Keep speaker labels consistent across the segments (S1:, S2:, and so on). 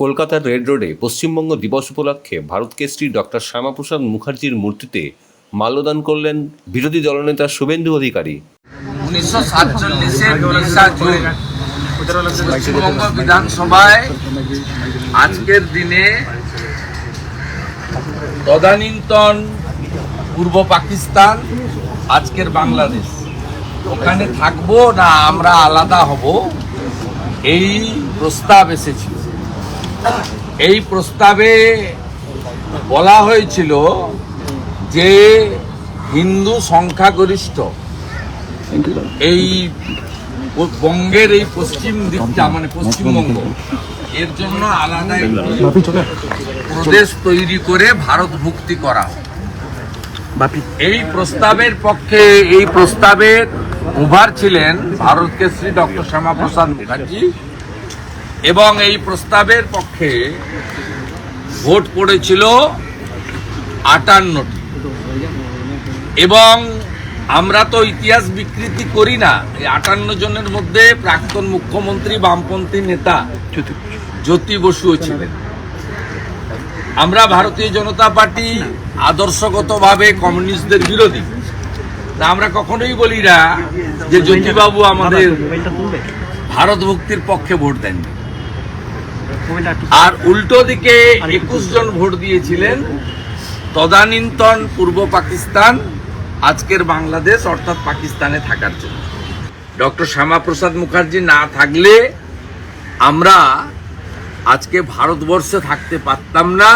S1: কলকাতার রেড রোডে পশ্চিমবঙ্গ দিবস উপলক্ষে ভারত কেসরি ডক্টর শ্যামাপ্রসাদ মুখার্জির মূর্তিতে মাল্যদান করলেন বিরোধী দলনেতা শুভেন্দু অধিকারী।
S2: উনিশশো বিধানসভায় আজকের দিনে তদানীন্তন পূর্ব পাকিস্তান, আজকের বাংলাদেশ। ওখানে থাকব না আমরা আলাদা হব? এই প্রস্তাব এসেছিল। এই প্রস্তাবে বলা হয়েছিল যে হিন্দু সংখ্যাগরিষ্ঠ এই বঙ্গের এই পশ্চিম দিকটা মানে পশ্চিমবঙ্গ, এর জন্য আলাদা প্রদেশ তৈরি করে ভারত ভুক্তি করা। এই প্রস্তাবের পক্ষে, এই প্রস্তাবের উভার ছিলেন ভারত কেসরি ডক্টর শ্যামাপ্রসাদ মুখার্জি এবং এই প্রস্তাবের পক্ষে ভোট পড়েছিল আটান্নটি। এবং আমরা তো ইতিহাস বিকৃতি করি না। এই আটান্ন জনের মধ্যে প্রাক্তন মুখ্যমন্ত্রী, বামপন্থী নেতা জ্যোতি বসুও ছিলেন। আমরা ভারতীয় জনতা পার্টি আদর্শগতভাবে কমিউনিস্টদের বিরোধী। তা আমরা কখনোই বলি না যে জ্যোতিবাবু আমাদের ভারত ভক্তির পক্ষে ভোট দেননি। আর উল্টো দিকে একুশ জন ভোট দিয়েছিলেন তদানীন্তন পূর্ব পাকিস্তান আজকের বাংলাদেশ অর্থাৎ পাকিস্তানে থাকার জন্য। ডক্টর শ্যামাপ্রসাদ মুখার্জি না থাকলে আমরা আজকে ভারতবর্ষে থাকতে পারতাম না।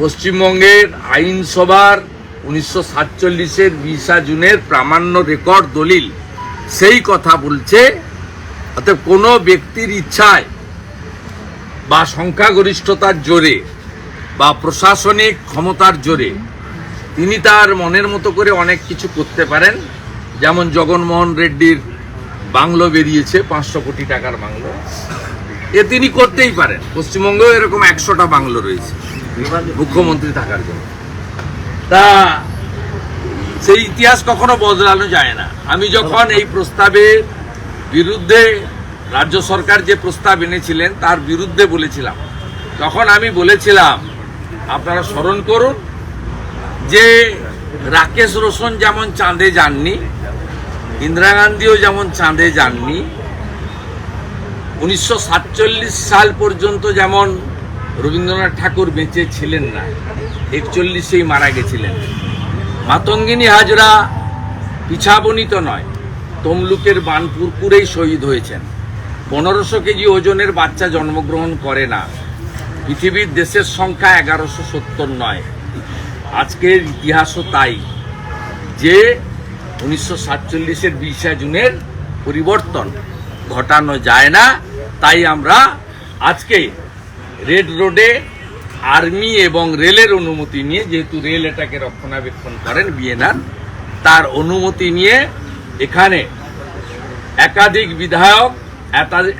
S2: পশ্চিমবঙ্গের আইনসভার উনিশশো সাতচল্লিশের বিশা জুনের প্রামাণ্য রেকর্ড দলিল সেই কথা বলছে। অর্থাৎ কোনো ব্যক্তির ইচ্ছায় বা সংখ্যাগরিষ্ঠতার জোরে বা প্রশাসনিক ক্ষমতার জোরে, তিনি তার মনের মতো করে অনেক কিছু করতে পারেন। যেমন জগনমোহন রেড্ডির বাংলো বেরিয়েছে, পাঁচশো কোটি টাকার বাংলো। এ তিনি করতেই পারেন। পশ্চিমবঙ্গেও এরকম একশোটা বাংলো রয়েছে, মুখ্যমন্ত্রী থাকার জন্য। তা সেই ইতিহাস কখনো বদলানো যায় না। আমি যখন এই প্রস্তাবের বিরুদ্ধে রাজ্য সরকার যে প্রস্তাব এনেছিলেন তার বিরুদ্ধে বলেছিলাম। তখন আমি বলেছিলাম, আপনারা স্মরণ করুন যে রাকেশ রোশন যেমন চাঁদে যাননি, ইন্দিরা গান্ধীও যেমন চাঁদে যাননি, উনিশশো সাতচল্লিশ সাল পর্যন্ত যেমন রবীন্দ্রনাথ ঠাকুর বেঁচে ছিলেন না, একচল্লিশেই মারা গেছিলেন। মাতঙ্গিনী হাজরা পিছাবনিত নয়, তমলুকের বানপুরপুরেই শহীদ হয়েছেন। পনেরোশো কেজি ওজনের বাচ্চা জন্মগ্রহণ করে না। পৃথিবীর দেশের সংখ্যা এগারোশো সত্তর নয়। আজকের ইতিহাসও তাই যে উনিশশো সাতচল্লিশের বিশে জুনের পরিবর্তন ঘটানো যায় না, তাই আমরা আজকে রেড রোডে আর্মি এবং রেলের অনুমতি নিয়ে, যেহেতু রেল এটাকে রক্ষণাবেক্ষণ করেন বিএনআর, তার অনুমতি নিয়ে এখানে একাধিক বিধায়ক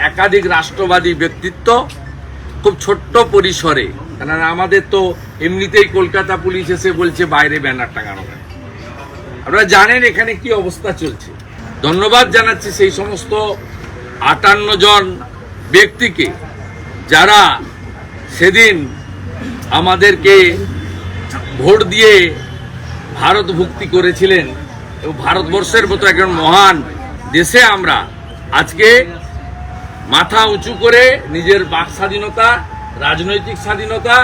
S2: একাধিক রাষ্ট্রবাদী ব্যক্তিত্ব খুব ছোট্ট পরিসরে। কেননা আমাদের তো এমনিতেই কলকাতা পুলিশ এসে বলছে, বাইরে ব্যানার টাঙানো কেন? আপনারা জানেন এখানে কি অবস্থা চলছে। ধন্যবাদ জানাচ্ছি সেই সমস্ত আটান্ন জন ব্যক্তিকে যারা সেদিন আমাদেরকে ভোট দিয়ে ভারত ভুক্তি করেছিলেন এবং ভারতবর্ষের মতো একজন মহান দেশে আমরা আজকে মাথা উঁচু করে নিজের বাক স্বাধীনতা রাজনৈতিক স্বাধীনতা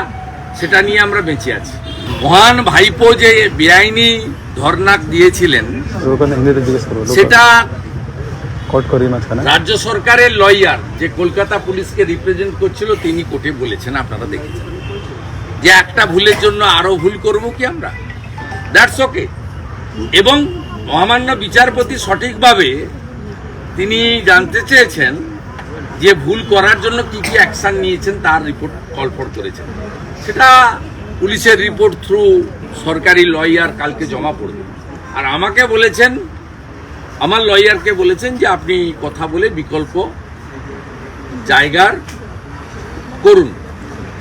S2: সেটা নিয়ে আমরা বেঁচে আছি। মহান ভাইপো যে বেআইনি ধর্নাক দিয়েছিলেন সেটা রাজ্য সরকারের লয়ার যে কলকাতা পুলিশকে রিপ্রেজেন্ট করছিল তিনি কোর্টে বলেছেন আপনারা দেখেছেন। যে একটা ভুলের জন্য আরও ভুল করব কি আমরা? দ্যাটস ওকে এবং মহামান্য বিচারপতি সঠিকভাবে তিনি জানতে চেয়েছেন যে ভুল করার জন্য কি কি অ্যাকশন নিয়েছেন তার রিপোর্ট কলফর করেছেন। সেটা পুলিশের রিপোর্ট থ্রু সরকারি লয়ার কালকে জমা পড়বে। আর আমাকে বলেছেন, আমার লয়ারকে বলেছেন যে আপনি কথা বলে বিকল্প জায়গার করুন।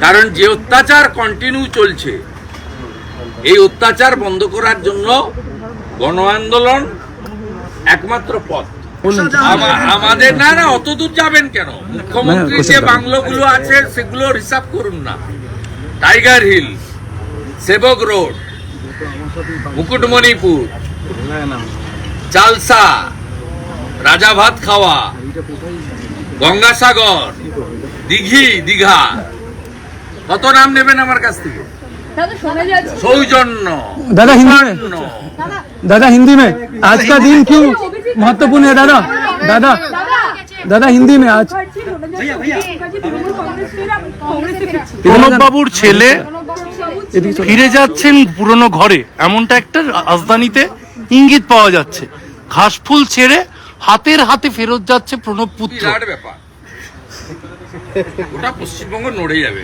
S2: কারণ যে অত্যাচার কন্টিনিউ চলছে, এই অত্যাচার বন্ধ করার জন্য গণ আন্দোলন একমাত্র পথ। আমাদের না না অত দূর যাবেন কেন? মুখ্যমন্ত্রী যে বাংলোগুলো আছে সেগুলো হিসাব করুন না। Tiger hill Sevoke road Mukutmanipur Chalsa রাজা ভাত খাওয়া গঙ্গাসাগর দিঘি দিঘা। কত নাম নেবেন আমার কাছ থেকে? সৌজন্য। দাদা
S3: হিন্দি দাদা হিন্দি মে আজকা দিন কিউ महत्वपूर्ण है दादा दादा दादा हिंदी में आज
S4: মুখার্জি শোনা যাচ্ছে মুখার্জি তৃণমূল কংগ্রেসের কংগ্রেসে ফিরছে
S5: প্রণববাবুর ছেলে
S3: এদিকে চলো।
S5: ফিরে যাচ্ছেন পুরনো ঘরে এমনটা একটা রাজধানীতে ইঙ্গিত পাওয়া যাচ্ছে ঘাসফুল ছেড়ে হাতের হাতে ফেরত যাচ্ছে প্রণব পুত্র
S2: বিরাট ব্যাপার ওটা পশ্চিমবঙ্গ নড়ে যাবে